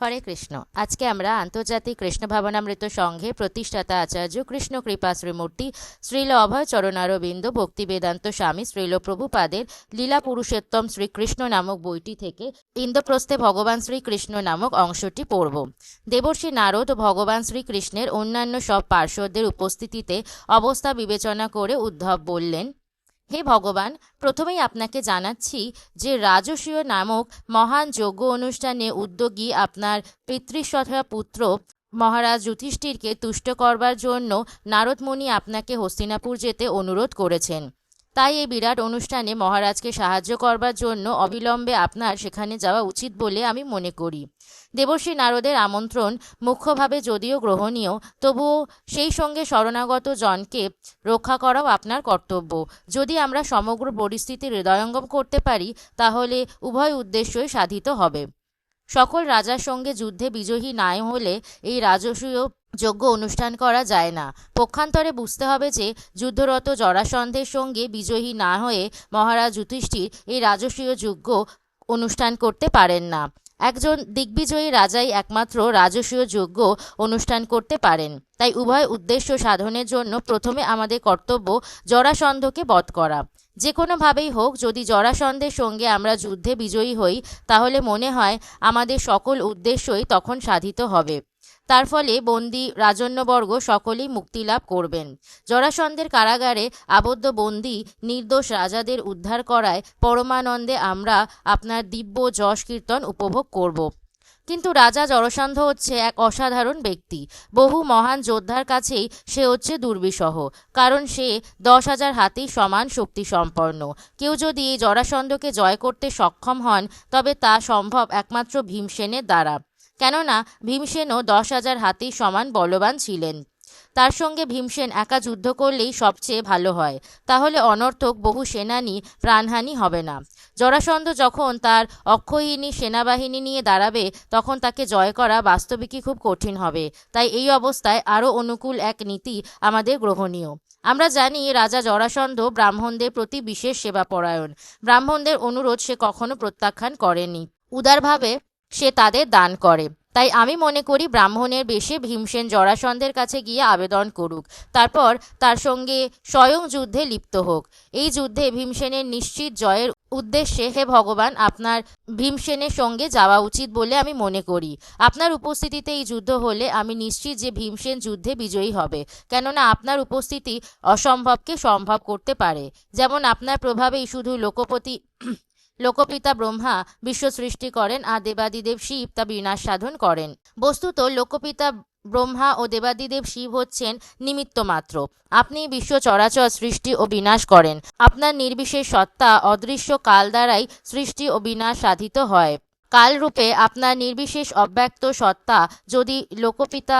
হরে কৃষ্ণ। আজকে আমরা আন্তর্জাতিক কৃষ্ণ ভাবনামৃত সংঘে প্রতিষ্ঠাতা আচার্য কৃষ্ণ কৃপা শ্রীমূর্তি শ্রীল অভয় চরণারবিন্দ ভক্তি বেদান্ত স্বামী শ্রীল প্রভুপাদের লীলা পুরুষোত্তম শ্রীকৃষ্ণ নামক বইটি থেকে ইন্দ্রপ্রস্থে ভগবান শ্রীকৃষ্ণ নামক অংশটি পড়ব। দেবর্ষী নারদ ভগবান শ্রীকৃষ্ণের অন্যান্য সব পার্শ্বদের উপস্থিতিতে অবস্থা বিবেচনা করে উদ্ধব বললেন হে ভগবান, প্রথমেই আপনাকে জানাচ্ছি যে রাজস্বীয় নামক মহান যজ্ঞ অনুষ্ঠানে উদ্যোগী আপনার পিতৃসথা পুত্র মহারাজ যুধিষ্ঠিরকে তুষ্ট করবার জন্য নারদমণি আপনাকে হস্তিনাপুর যেতে অনুরোধ করেছেন। তাই এই বিরাট অনুষ্ঠানে মহারাজকে সাহায্য করবার জন্য অবিলম্বে আপনার সেখানে যাওয়া উচিত বলে আমি মনে করি। দেবশ্রী নারদের আমন্ত্রণ মুখ্যভাবে যদিও গ্রহণীয়, তবুও সেই সঙ্গে শরণাগত জনকে রক্ষা করাও আপনার কর্তব্য। যদি আমরা সমগ্র পরিস্থিতি হৃদয়ঙ্গম করতে পারি, তাহলে উভয় উদ্দেশ্যই সাধিত হবে। সকল রাজার সঙ্গে যুদ্ধে বিজয়ী নাই হলে এই রাজসূয় যোগ্য অনুষ্ঠান করা যায় না। পক্ষান্তরে বুঝতে হবে যে, যুদ্ধরত জরাসন্ধের সঙ্গে বিজয়ী না হয়ে মহারাজ যুধিষ্ঠির এই রাজস্বীয় যজ্ঞ অনুষ্ঠান করতে পারেন না। একজন দিগ্বিজয়ী রাজাই একমাত্র রাজস্বীয় যজ্ঞ অনুষ্ঠান করতে পারেন। তাই উভয় উদ্দেশ্য সাধনের জন্য প্রথমে আমাদের কর্তব্য জরাসন্ধকে বধ করা। যে কোনোভাবেই হোক, যদি জরাসন্ধের সঙ্গে আমরা যুদ্ধে বিজয়ী হই, তাহলে মনে হয় আমাদের সকল উদ্দেশ্যই তখন সাধিত হবে। তার ফলে বন্দি রাজন্যবর্গ সকলেই মুক্তিলাভ করবেন। জরাসন্ধের কারাগারে আবদ্ধ বন্দি নির্দোষ রাজাদের উদ্ধার করায় পরমানন্দে আমরা আপনার দিব্য যশ কীর্তন উপভোগ করব। কিন্তু রাজা জরাসন্ধ হচ্ছে এক অসাধারণ ব্যক্তি। বহু মহান যোদ্ধার কাছেই সে হচ্ছে দুর্বিষহ, কারণ সে দশ হাজার হাতির সমান শক্তি সম্পন্ন। কেউ যদি এই জরাসন্ধকে জয় করতে সক্ষম হন, তবে তা সম্ভব একমাত্র ভীমসেনের দ্বারা। কেননা ভীমসেনও দশ হাজার হাতির সমান বলবান ছিলেন। তার সঙ্গে ভীমসেন একা যুদ্ধ করলেই সবচেয়ে ভালো হয়। তাহলে অনর্থক বহু সেনানি প্রাণহানি হবে না। জরাসন্ধ যখন তার অক্ষয়িনী সেনাবাহিনী নিয়ে দাঁড়াবে, তখন তাকে জয় করা বাস্তবিকই খুব কঠিন হবে। তাই এই অবস্থায় আরও অনুকূল এক নীতি আমাদের গ্রহণীয়। আমরা জানি রাজা জরাসন্ধ ব্রাহ্মণদের প্রতি বিশেষ সেবাপরায়ণ। ব্রাহ্মণদের অনুরোধ সে কখনো প্রত্যাখ্যান করেনি। উদারভাবে সে তাদের দান করে। তাই আমি মনে করি ব্রাহ্মণের বেশে ভীমসেন জরাসন্ধের কাছে গিয়ে আবেদন করুক। তারপর তার সঙ্গে স্বয়ং যুদ্ধে লিপ্ত হোক। এই যুদ্ধে ভীমসেনের নিশ্চিত জয়ের উদ্দেশ্যে হে ভগবান, আপনার ভীমসেনের সঙ্গে যাওয়া উচিত বলে আমি মনে করি। আপনার উপস্থিতিতে এই যুদ্ধ হলে আমি নিশ্চিত যে ভীমসেন যুদ্ধে বিজয়ী হবে, কেননা আপনার উপস্থিতি অসম্ভবকে সম্ভব করতে পারে। যেমন আপনার প্রভাবেই শুধু লোকপতি লোকপিতা ব্রহ্মা বিশ্ব সৃষ্টি করেন আর দেবাদিদেব শিব তা বিনাশ সাধন করেন। বস্তুত লোকপিতা ব্রহ্মা ও দেবাদিদেব শিব হচ্ছেন নিমিত্ত মাত্র। আপনি বিশ্ব চরাচর সৃষ্টি ও বিনাশ করেন। আপনার নির্বিশেষ সত্তা অদৃশ্য কাল দ্বারাই সৃষ্টি ও বিনাশ সাধিত হয়। কালরূপে আপনার নির্বিশেষ অব্যক্ত সত্তা যদি লোকপিতা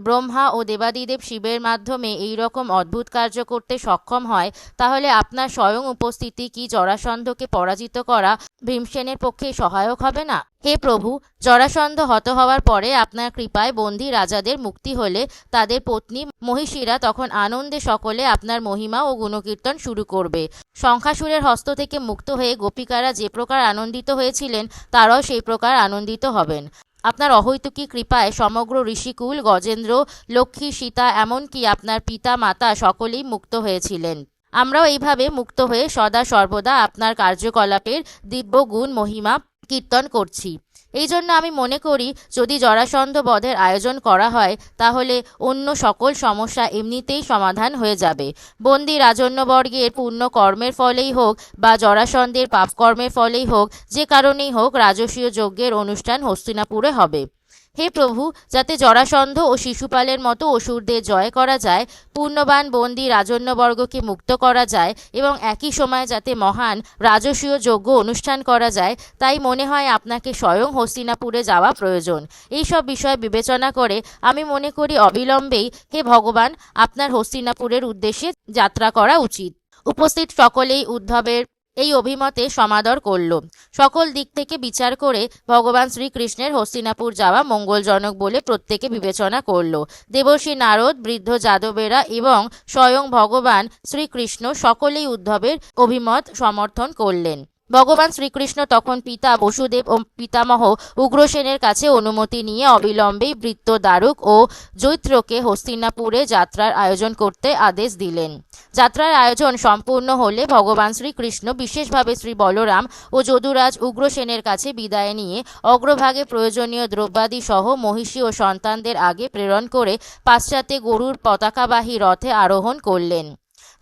ব্রহ্মা ও দেবাদিদেব শিবের মাধ্যমে এই রকম অদ্ভুত কার্য করতে সক্ষম হয়, তাহলে আপনার স্বয়ং উপস্থিতি কি জরাসন্ধকে পরাজিত করা ভীমসেনের পক্ষে সহায়ক হবে না? হে প্রভু, জরাসন্ধ হত হওয়ার পরে আপনার কৃপায় বন্দী রাজাদের মুক্তি হলে তাদের পত্নী মহিষীরা তখন আনন্দে সকলে আপনার মহিমা ও গুণকীর্তন শুরু করবে। সংখ্যাসুরের হস্ত থেকে মুক্ত হয়ে গোপিকারা যে প্রকার আনন্দিত হয়েছিলেন, তারাও সেই প্রকার আনন্দিত হবেন। আপনার অহৈতুকী কৃপায় সমগ্র ঋষিকুল, গজেন্দ্র, লক্ষ্মী, সীতা, এমনকি আপনার পিতা, মাতা সকলেই মুক্ত হয়েছিলেন। আমরাও এইভাবে মুক্ত হয়ে সদা সর্বদা আপনার কার্যকলাপের দিব্য গুণ মহিমা কীর্তন করছি। এই জন্য আমি মনে করি, যদি জরাসন্ধ বধের আয়োজন করা হয়, তাহলে অন্য সকল সমস্যা এমনিতেই সমাধান হয়ে যাবে। বন্দি রাজন্যবর্গের পূর্ণ কর্মের ফলেই হোক বা জরাসন্ধের পাপকর্মের ফলেই হোক, যে কারণেই হোক রাজস্বীয় যজ্ঞের অনুষ্ঠান হস্তিনাপুরে হবে। হে প্রভু, যাতে জরাসন্ধ ও শিশুপালের মতো অসুরদের জয় করা যায় পূর্ণবান বন্দি রাজন্যবর্গকে মুক্ত করা যায় এবং একই সময় যাতে মহান রাজসীয় যজ্ঞ অনুষ্ঠান করা যায়, তাই মনে হয় আপনাকে স্বয়ং হস্তিনাপুরে যাওয়া প্রয়োজন। এই সব বিষয় বিবেচনা করে আমি মনে করি অবিলম্বেই হে ভগবান, আপনার হস্তিনাপুরের উদ্দেশ্যে যাত্রা করা উচিত। উপস্থিত সকলেই উদ্ধবের এই অভিমতে সমাদর করল। সকল দিক থেকে বিচার করে ভগবান শ্রীকৃষ্ণের হস্তিনাপুর যাওয়া মঙ্গলজনক বলে প্রত্যেকে বিবেচনা করল। দেবর্ষী নারদ, বৃদ্ধ যাদবেরা এবং স্বয়ং ভগবান শ্রীকৃষ্ণ সকলেই উদ্ধবের অভিমত সমর্থন করলেন। ভগবান শ্রীকৃষ্ণ তখন পিতা বসুদেব ও পিতামহ উগ্রসেনের কাছে অনুমতি নিয়ে অবিলম্বেই বৃত্ত দ্বারুক ও জৈত্রকে হস্তিনাপুরে যাত্রার আয়োজন করতে আদেশ দিলেন। যাত্রার আয়োজন সম্পূর্ণ হলে ভগবান শ্রীকৃষ্ণ বিশেষভাবে শ্রী বলরাম ও যদুরাজ উগ্রসেনের কাছে বিদায় নিয়ে অগ্রভাগে প্রয়োজনীয় দ্রব্যাদি সহ মহিষী ও সন্তানদের আগে প্রেরণ করে পাশ্চাত্যে গরুর পতাকাবাহী রথে আরোহণ করলেন।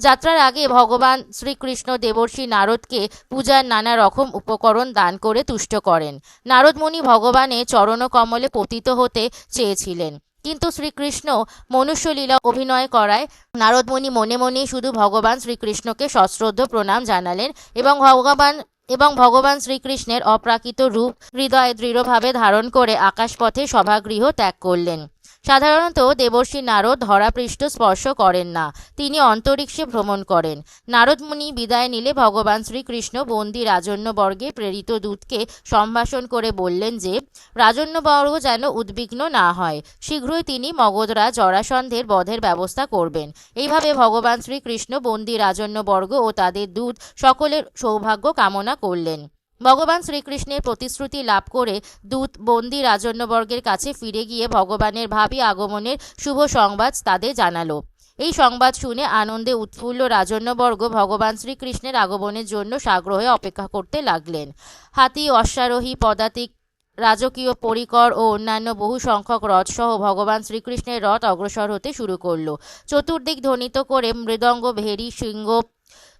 যাত্রার আগে ভগবান শ্রীকৃষ্ণ দেবর্ষী নারদকে পূজার নানা রকম উপকরণ দান করে তুষ্ট করেন। নারদমণি ভগবানের চরণকমলে পতিত হতে চেয়েছিলেন। কিন্তু শ্রীকৃষ্ণ মনুষ্যলীলা অভিনয় করায় নারদমণি মনে মনেই শুধু ভগবান শ্রীকৃষ্ণকে সশ্রদ্ধ প্রণাম জানালেন এবং ভগবান এবং ভগবান শ্রীকৃষ্ণের অপ্রাকৃত রূপ হৃদয়ে দৃঢ়ভাবে ধারণ করে আকাশপথে সভাগৃহ ত্যাগ করলেন। সাধারণত দেবর্ষী নারদ ধরাপৃষ্ঠ স্পর্শ করেন না, তিনি অন্তরিক্ষে ভ্রমণ করেন। নারদ মুনি বিদায় নিলে ভগবান শ্রীকৃষ্ণ বন্দি রাজন্যবর্গে প্রেরিত দূতকে সম্ভাষণ করে বললেন যে, রাজন্যবর্গ যেন উদ্বিগ্ন না হয়, শীঘ্রই তিনি মগধরা জরাসন্ধের বধের ব্যবস্থা করবেন। এইভাবে ভগবান শ্রীকৃষ্ণ বন্দি রাজন্যবর্গ ও তাদের দূত সকলের সৌভাগ্য কামনা করলেন। ভগবান শ্রীকৃষ্ণের প্রতিশ্রুতি লাভ করে দূত বন্দি রাজন্যবর্গের কাছে ফিরে গিয়ে ভগবানের ভাবি আগমনের শুভ সংবাদ তাদের জানালো। এই সংবাদ শুনে আনন্দে উৎফুল্ল রাজন্যবর্গ ভগবান শ্রীকৃষ্ণের আগমনের জন্য সাগ্রহে অপেক্ষা করতে লাগলেন। হাতি, অশ্বারোহী, পদাতিক, রাজকীয় পরিকর ও অন্যান্য বহু সংখ্যক রথসহ ভগবান শ্রীকৃষ্ণের রথ অগ্রসর হতে শুরু করল। চতুর্দিক ধ্বনিত করে মৃদঙ্গ ভেরি, সিংহ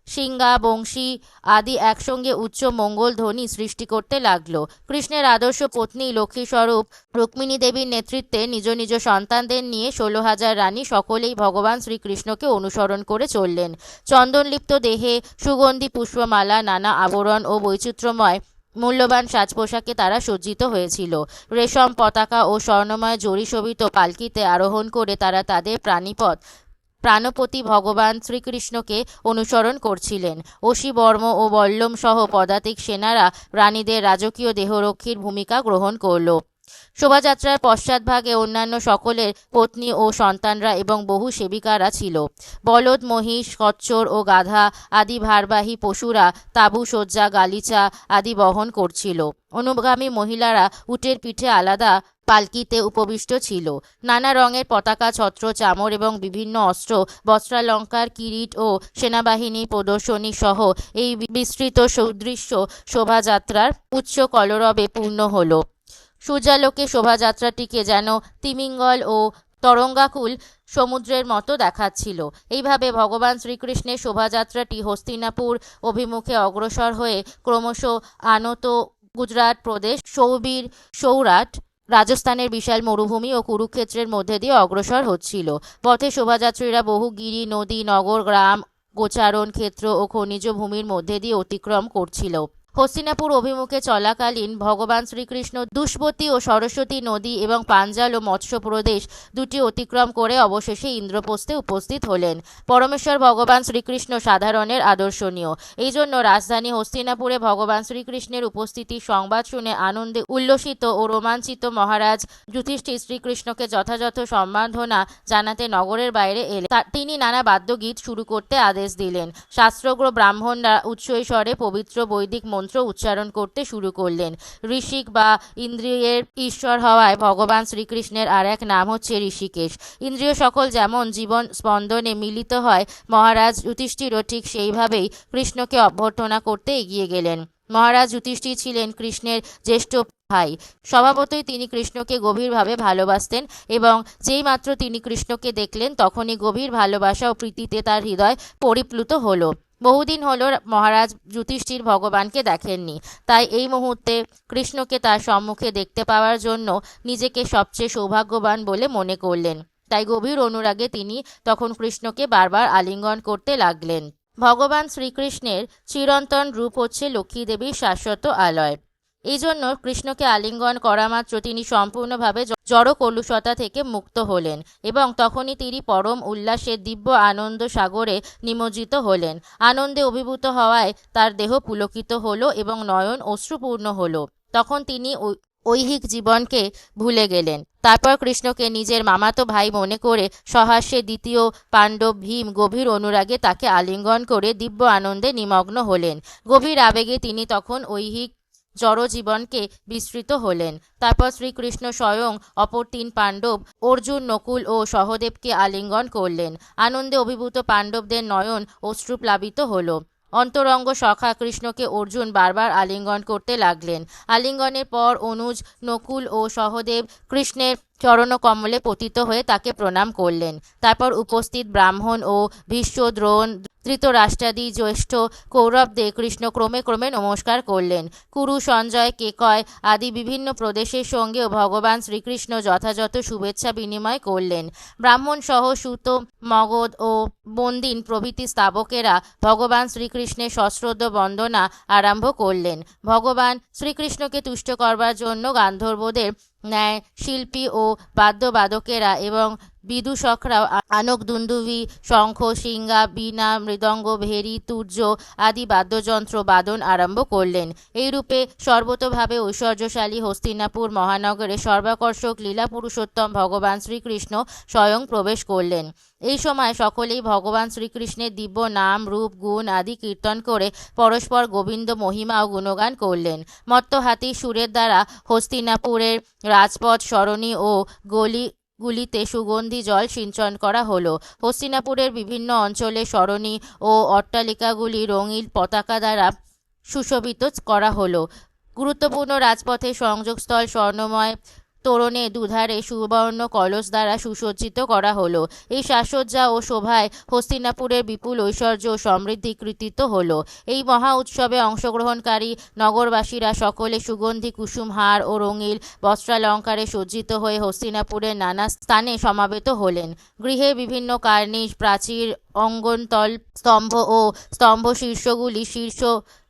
সিঙ্গা বংশী আদি একসঙ্গে উচ্চ মঙ্গল ধ্বনি সৃষ্টি করতে লাগল। কৃষ্ণের আদর্শ পত্নী লক্ষ্মীস্বরূপ রুক্মিণী দেবীর নেতৃত্বে নিজ নিজ সন্তানদের নিয়ে ষোলো হাজার রানী সকলেই ভগবান শ্রীকৃষ্ণকে অনুসরণ করে চললেন। চন্দনলিপ্ত দেহে সুগন্ধি, পুষ্পমালা, নানা আবরণ ও বৈচিত্র্যময় মূল্যবান সাজ পোশাকে তারা সজ্জিত হয়েছিল। রেশম পতাকা ও স্বর্ণময় জড়ি শোভিত পালকিতে আরোহণ করে তারা তাদের প্রাণীপথ প্রাণপতি ভগবান শ্রীকৃষ্ণকে অনুসরণ করছিলেন। অসিবর্ম ও বল্লম সহ পদাতিক সেনারা রানীদের রাজকীয় দেহরক্ষীর ভূমিকা গ্রহণ করল। শোভাযাত্রার পশ্চাৎভাগে অন্যান্য সকলের পত্নী ও সন্তানরা এবং বহু সেবিকারা ছিল। বলদ, মহিষ কচ্চর ও গাধা আদি ভারবাহী পশুরা তাঁবু সজ্জা গালিচা আদি বহন করছিল। অনুগামী মহিলারা উটের পিঠে আলাদা পালকিতে উপবিষ্ট ছিল। নানা রঙের পতাকা, ছত্র, চামর এবং বিভিন্ন অস্ত্র, বস্ত্রালঙ্কার, কিরিট ও সেনাবাহিনী প্রদর্শনী সহ এই বিস্তৃত সুদৃশ্য শোভাযাত্রার উচ্চ কলরবে পূর্ণ হলো। সূর্যালোকে শোভাযাত্রাটিকে যেন তিমিঙ্গল ও তরঙ্গাকুল সমুদ্রের মতো দেখাচ্ছিল। এইভাবে ভগবান শ্রীকৃষ্ণের শোভাযাত্রাটি হস্তিনাপুর অভিমুখে অগ্রসর হয়ে ক্রমশ আনত গুজরাট প্রদেশ, সৌবীর, সৌরাট, রাজস্থানের বিশাল মরুভূমি ও কুরুক্ষেত্রের মধ্যে দিয়ে অগ্রসর হচ্ছিল। পথে শোভাযাত্রীরা বহু গিরি, নদী, নগর, গ্রাম, গোচারণ ক্ষেত্র ও খনিজ ভূমির মধ্যে দিয়ে অতিক্রম করছিল। হস্তিনাপুর অভিমুখে চলাকালীন ভগবান শ্রীকৃষ্ণ দুষ্পতি ও সরস্বতী নদী এবং পাঞ্জাল ও মৎস্য প্রদেশ দুটি অতিক্রম করে অবশেষে ইন্দ্রপ্রস্থে উপস্থিত হলেন। পরমেশ্বর ভগবান শ্রীকৃষ্ণ সাধারণের আদর্শনীয়। এই জন্য রাজধানী হস্তিনাপুরে ভগবান শ্রীকৃষ্ণের উপস্থিতির সংবাদ শুনে আনন্দে উল্লসিত ও রোমাঞ্চিত মহারাজ যুধিষ্ঠির শ্রীকৃষ্ণকে যথাযথ সম্বর্ধনা জানাতে নগরের বাইরে এলেন তা- তিনি নানা বাদ্যগীত শুরু করতে আদেশ দিলেন। শাস্ত্রজ্ঞ ব্রাহ্মণরা উচ্চৈস্বরে পবিত্র বৈদিক মন্ত্র উচ্চারণ করতে শুরু করলেন। ঋষিক বা ইন্দ্রিয়ের ঈশ্বর হওয়ায় ভগবান শ্রীকৃষ্ণের আর এক নাম হচ্ছে ঋষিকেশ। ইন্দ্রিয় সকল যেমন জীবন স্পন্দনে মিলিত হয়, মহারাজ যুধিষ্ঠিরও ঠিক সেইভাবেই কৃষ্ণকে অভ্যর্থনা করতে এগিয়ে গেলেন। মহারাজ যুধিষ্ঠির ছিলেন কৃষ্ণের জ্যেষ্ঠ ভাই। স্বভাবতই তিনি কৃষ্ণকে গভীরভাবে ভালোবাসতেন এবং যেই মাত্র তিনি কৃষ্ণকে দেখলেন, তখনই গভীর ভালোবাসা ও প্রীতিতে তার হৃদয় পরিপ্লুত হলো। বহুদিন হল মহারাজ যুধিষ্ঠির ভগবানকে দেখেননি। তাই এই মুহূর্তে কৃষ্ণকে তার সম্মুখে দেখতে পাওয়ার জন্য নিজেকে সবচেয়ে সৌভাগ্যবান বলে মনে করলেন। তাই গভীর অনুরাগে তিনি তখন কৃষ্ণকে বারবার আলিঙ্গন করতে লাগলেন। ভগবান শ্রীকৃষ্ণের চিরন্তন রূপ হচ্ছে লক্ষ্মীদেবীর শাশ্বত আলয়। এই জন্য কৃষ্ণকে আলিঙ্গন করা মাত্র তিনি সম্পূর্ণভাবে জড় কলুষতা থেকে মুক্ত হলেন এবং তখনই তিনি পরম উল্লাসে দিব্য আনন্দ সাগরে নিমজ্জিত হলেন। আনন্দে অভিভূত হওয়ায় তার দেহ পুলকিত হলো এবং নয়ন অশ্রুপূর্ণ হলো। তখন তিনি ঐহিক জীবনকে ভুলে গেলেন। তারপর কৃষ্ণকে নিজের মামাতো ভাই মনে করে সহাস্যে দ্বিতীয় পাণ্ডব ভীম গভীর অনুরাগে তাকে আলিঙ্গন করে দিব্য আনন্দে নিমগ্ন হলেন। গভীর আবেগে তিনি তখন ঐহিক জড়জীবনকে বিস্তৃত হলেন। তারপর শ্রীকৃষ্ণ স্বয়ং অপর তিন পাণ্ডব অর্জুন, নকুল ও সহদেবকে আলিঙ্গন করলেন। আনন্দে অভিভূত পাণ্ডবদের নয়ন অশ্রুপ্লাবিত হল। অন্তরঙ্গ সখা কৃষ্ণকে অর্জুন বারবার আলিঙ্গন করতে লাগলেন। আলিঙ্গনের পর অনুজ, নকুল ও সহদেব কৃষ্ণের চরণকমলে পতিত হয়ে তাকে প্রণাম করলেন। তারপর উপস্থিত ব্রাহ্মণ ও ভীষ্ম দ্রোণ ধৃতরাষ্ট্রাদি জ্যেষ্ঠ কৌরবদের কৃষ্ণ ক্রমে ক্রমে নমস্কার করলেন। কুরু সঞ্জয়, কেকয় আদি বিভিন্ন প্রদেশের সঙ্গেও ভগবান শ্রীকৃষ্ণ যথাযথ শুভেচ্ছা বিনিময় করলেন। ব্রাহ্মণ সহ সুত, মগধ ও বন্দিন প্রভৃতি স্তাবকেরা ভগবান শ্রীকৃষ্ণের সশ্রদ্ধ বন্দনা আরম্ভ করলেন। ভগবান শ্রীকৃষ্ণকে তুষ্ট করবার জন্য গান্ধর্বদের ন্যায় শিল্পী ও বাদ্যবাদকেরা এবং বিদূষকরাও আনক দুন্দুভি, শঙ্খ সিঙ্গা বীণা, মৃদঙ্গ, ভেরি, তুর্য আদি বাদ্যযন্ত্র বাদন আরম্ভ করলেন। এইরূপে সর্বতোভাবে ঐশ্বর্যশালী হস্তিনাপুর মহানগরে সর্বাকর্ষক লীলা পুরুষোত্তম ভগবান শ্রীকৃষ্ণ স্বয়ং প্রবেশ করলেন। এই সময় সকলেই ভগবান শ্রীকৃষ্ণের দিব্য নাম, রূপ, গুণ আদি কীর্তন করে পরস্পর গোবিন্দ, মহিমা ও গুণগান করলেন। মত্ত হাতি সুরের দ্বারা হস্তিনাপুরের রাজপথ, সরণি ও গলি গুলিতে সুগন্ধি জল সিঞ্চন করা হলো। হস্তিনাপুরের বিভিন্ন অঞ্চলে সরণি ও অট্টালিকাগুলি রঙিন পতাকা দ্বারা সুশোভিত করা হলো। গুরুত্বপূর্ণ রাজপথে সংযোগস্থল স্বর্ণময় তোরণে দুধারে সুবর্ণ কলস দ্বারা সুসজ্জিত করা হলো। এই সাজসজ্জা ও শোভায় হস্তিনাপুরের বিপুল ঐশ্বর্য ও সমৃদ্ধি কৃতিত্ব হলো। এই মহা উৎসবে অংশগ্রহণকারী নগরবাসীরা সকলে সুগন্ধি, কুসুম, হার ও রঙিল বস্ত্রালঙ্কারে সজ্জিত হয়ে হস্তিনাপুরের নানা স্থানে সমাবেত হলেন। গৃহে বিভিন্ন কার্নিশ, প্রাচীর, অঙ্গনতল স্তম্ভ ও স্তম্ভ শীর্ষগুলি শীর্ষ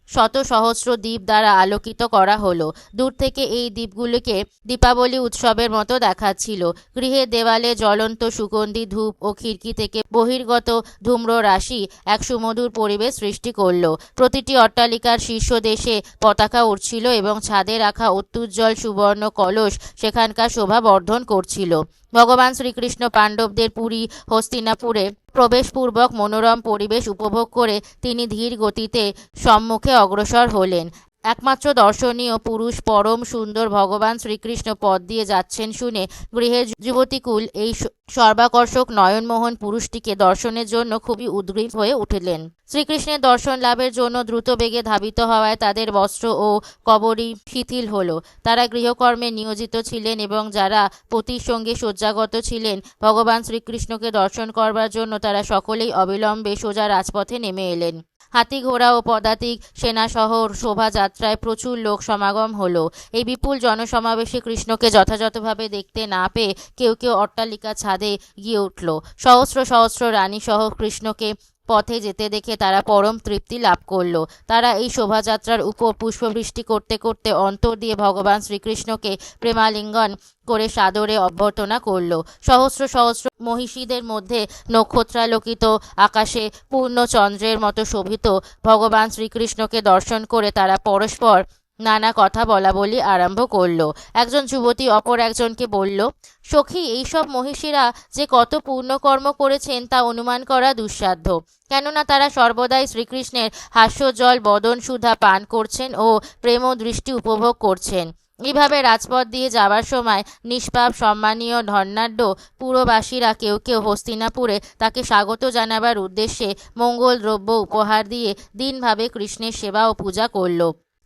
শত সহস্র দ্বীপ দ্বারা আলোকিত করা হলো। দূর থেকে এই দ্বীপগুলিকে দীপাবলি উৎসবের মতো দেখাচ্ছিল। গৃহের দেওয়ালে জ্বলন্ত সুগন্ধি ধূপ ও খিড়কি থেকে বহির্গত ধূম্র রাশি এক সুমধুর পরিবেশ সৃষ্টি করল। প্রতিটি অট্টালিকার শীর্ষদেশে পতাকা উঠছিল এবং ছাদে রাখা অত্যুজ্জ্বল সুবর্ণ কলস সেখানকার শোভা বর্ধন করছিল। ভগবান শ্রীকৃষ্ণ পাণ্ডবদের পুরী হস্তিনাপুরে প্রবেশপূর্বক মনোরম পরিবেশ উপভোগ করে তিনি ধীর গতিতে সম্মুখে অগ্রসর হলেন। একমাত্র দর্শনীয় পুরুষ পরম সুন্দর ভগবান শ্রীকৃষ্ণ পদ দিয়ে যাচ্ছেন শুনে গৃহের যুবতীকুল এই সর্বাকর্ষক নয়নমোহন পুরুষটিকে দর্শনের জন্য খুবই উদ্গ্রীব হয়ে উঠলেন। শ্রীকৃষ্ণের দর্শন লাভের জন্য দ্রুত বেগে ধাবিত হওয়ায় তাদের বস্ত্র ও কবরী শিথিল হল। তারা গৃহকর্মে নিয়োজিত ছিলেন এবং যারা পতির সঙ্গে শয্যাগত ছিলেন, ভগবান শ্রীকৃষ্ণকে দর্শন করবার জন্য তারা সকলেই অবিলম্বে সোজা রাজপথে নেমে এলেন। হাতি ঘোড়া ও পদাতিক সেনা শহর শোভাযাত্রায় প্রচুর লোক সমাগম হলো। এই বিপুল জনসমাবেশে কৃষ্ণকে যথাযথভাবে দেখতে না পেয়ে কেউ কেউ অট্টালিকা ছাদে গিয়ে উঠল। সহস্র সহস্র রানী সহ কৃষ্ণকে পথে যেতে দেখে তারা পরম তৃপ্তি লাভ করল। তারা এই শোভাযাত্রার উপর পুষ্পবৃষ্টি করতে করতে অন্তর দিয়ে ভগবান শ্রীকৃষ্ণকে প্রেমালিঙ্গন করে সাদরে অভ্যর্থনা করল। সহস্র সহস্র মহিষীদের মধ্যে নক্ষত্রালোকিত আকাশে পূর্ণ চন্দ্রের মতো শোভিত ভগবান শ্রীকৃষ্ণকে দর্শন করে তারা পরস্পর নানা কথা বলা বলি আরম্ভ করল। একজন যুবতী অপর একজনকে বলল, সখী, এইসব মহিষীরা যে কত পূর্ণকর্ম করেছেন তা অনুমান করা দুঃসাধ্য। কেননা তারা সর্বদাই শ্রীকৃষ্ণের হাস্যজল বদন, সুধা পান করছেন ও প্রেম দৃষ্টি উপভোগ করছেন। এইভাবে রাজপথ দিয়ে যাবার সময় নিষ্পাপ, সম্মানীয় ধর্নাঢ্য পুরবাসীরা কেউ কেউ হস্তিনাপুরে তাকে স্বাগত জানাবার উদ্দেশ্যে মঙ্গল দ্রব্য উপহার দিয়ে দিনভাবে কৃষ্ণের সেবা ও পূজা করল।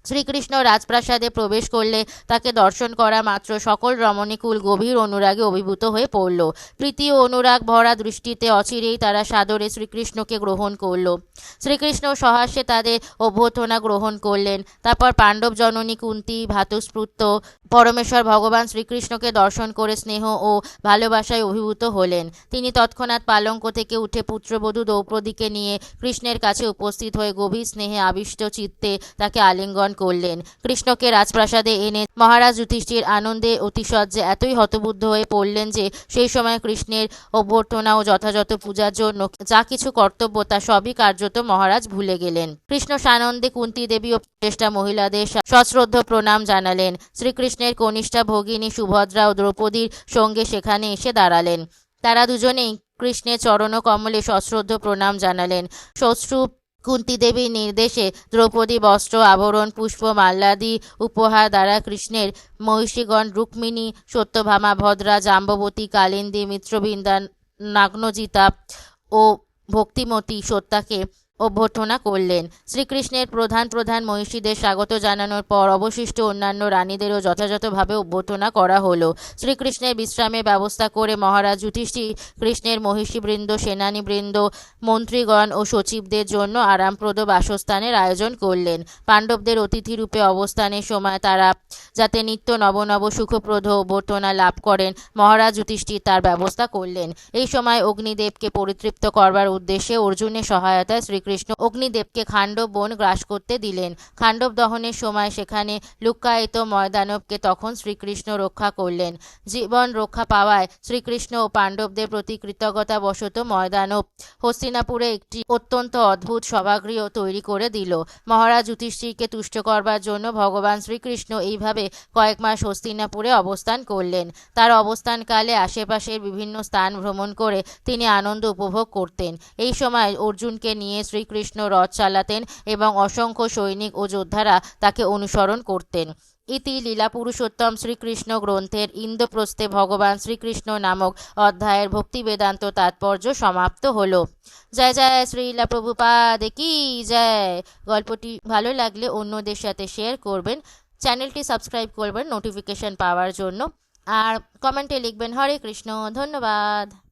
শ্রীকৃষ্ণ রাজপ্রাসাদে প্রবেশ করলে তাকে দর্শন করা মাত্র সকল রমণীকুল গভীর অনুরাগে অভিভূত হয়ে পড়ল। প্রীতি ও অনুরাগ ভরা দৃষ্টিতে অচিরেই তারা সাদরে শ্রীকৃষ্ণকে গ্রহণ করল। শ্রীকৃষ্ণ সহাস্যে তাদের অভ্যর্থনা গ্রহণ করলেন। তারপর পাণ্ডব জননী কুন্তি ভাতুস্পৃত পরমেশ্বর ভগবান শ্রীকৃষ্ণকে দর্শন করে স্নেহ ও ভালোবাসায় অভিভূত হলেন। তিনি তৎক্ষণাৎ পালঙ্ক থেকে উঠে পুত্রবধূ দ্রৌপদীকে নিয়ে কৃষ্ণের কাছে উপস্থিত হয়ে গভীর স্নেহে আবিষ্ট চিত্তে তাকে আলিঙ্গন আগমন করলেন। কৃষ্ণকে রাজপ্রাসাদে এনে মহারাজ যুধিষ্ঠির আনন্দে অতিশয্যে এতই হতবুদ্ধ হয়ে পড়লেন যে, সেই সময় কৃষ্ণের অভ্যর্থনা ও যথাযথ পূজার জন্য যা কিছু কর্তব্য তা সবই কার্যত মহারাজ ভুলে গেলেন। কৃষ্ণ সানন্দে কুন্তী দেবী ও চেষ্টা মহিলাদের সশ্রদ্ধ প্রণাম জানালেন। শ্রীকৃষ্ণের কনিষ্ঠা ভগিনী সুভদ্রা ও দ্রৌপদীর সঙ্গে সেখানে এসে দাঁড়ালেন। তারা দুজনেই কৃষ্ণের চরণ কমলে সশ্রদ্ধ প্রণাম জানালেন। শ্বশ্রু কুন্তী দেবীর নির্দেশে দ্রৌপদী বস্ত্র আভরণ পুষ্প, মাল্লাদি উপহার দ্বারা কৃষ্ণের মহিষীগণ রুক্মিণী, সত্যভামা, ভদ্রা, জাম্ববতী, কালিন্দী, মিত্রবৃন্দা, নাগ্নজিতা ও ভক্তিমতী সত্যাকে অভ্যর্থনা করলেন। শ্রীকৃষ্ণের প্রধান প্রধান মহিষীদের স্বাগত জানানোর পর অবশিষ্ট অন্যান্য রানীদেরও যথাযথভাবে অভ্যর্থনা করা হলো। শ্রীকৃষ্ণের বিশ্রামের ব্যবস্থা করে মহারাজ যুধিষ্ঠির, কৃষ্ণের মহিষীবৃন্দ সেনানীবৃন্দ, মন্ত্রীগণ ও সচিবদের জন্য আরামপ্রদ বাসস্থানের আয়োজন করলেন। পাণ্ডবদের অতিথিরূপে অবস্থানের সময় তারা যাতে নিত্য নবনব সুখপ্রদ অভ্যর্থনা লাভ করেন, মহারাজ যুধিষ্ঠির তার ব্যবস্থা করলেন। এই সময় অগ্নিদেবকে পরিতৃপ্ত করবার উদ্দেশ্যে অর্জুনের সহায়তায় শ্রীকৃষ্ণ অগ্নিদেবকে খাণ্ডব বন গ্রাস করতে দিলেন। খাণ্ডব দহনের সময় সেখানে লুক্কায়িত ময়দানবকে তখন শ্রীকৃষ্ণ রক্ষা করলেন। জীবন রক্ষা পাওয়ায় শ্রীকৃষ্ণ ও পাণ্ডবদের প্রতি কৃতজ্ঞতা বশত ময়দানব হস্তিনাপুরে একটি অত্যন্ত অদ্ভুত সভাগৃহ তৈরি করে দিল। মহারাজ যুধিষ্ঠিরকে তুষ্ট করবার জন্য ভগবান শ্রীকৃষ্ণ এইভাবে কয়েক মাস হস্তিনাপুরে অবস্থান করলেন। তার অবস্থানকালে আশেপাশের বিভিন্ন স্থান ভ্রমণ করে তিনি আনন্দ উপভোগ করতেন। এই সময় অর্জুনকে নিয়ে শ্রীকৃষ্ণ রথ চালাতেন এবং অসংখ্য সৈনিক ও যোদ্ধারা তাকে অনুসরণ করতেন। ইতি লীলা পুরুষোত্তম শ্রীকৃষ্ণ গ্রন্থের ইন্দ্রপ্রস্থে ভগবান শ্রীকৃষ্ণ নামক অধ্যায়ের ভক্তি বেদান্ত তাৎপর্য সমাপ্ত হলো। জয় জয় শ্রীলা প্রভুপাদ কি জয়। গল্পটি ভালো লাগলে অন্যদের সাথে শেয়ার করবেন, চ্যানেলটি সাবস্ক্রাইব করবেন নোটিফিকেশন পাওয়ার জন্য। আর কমেন্টে লিখবেন হরে কৃষ্ণ, ধন্যবাদ।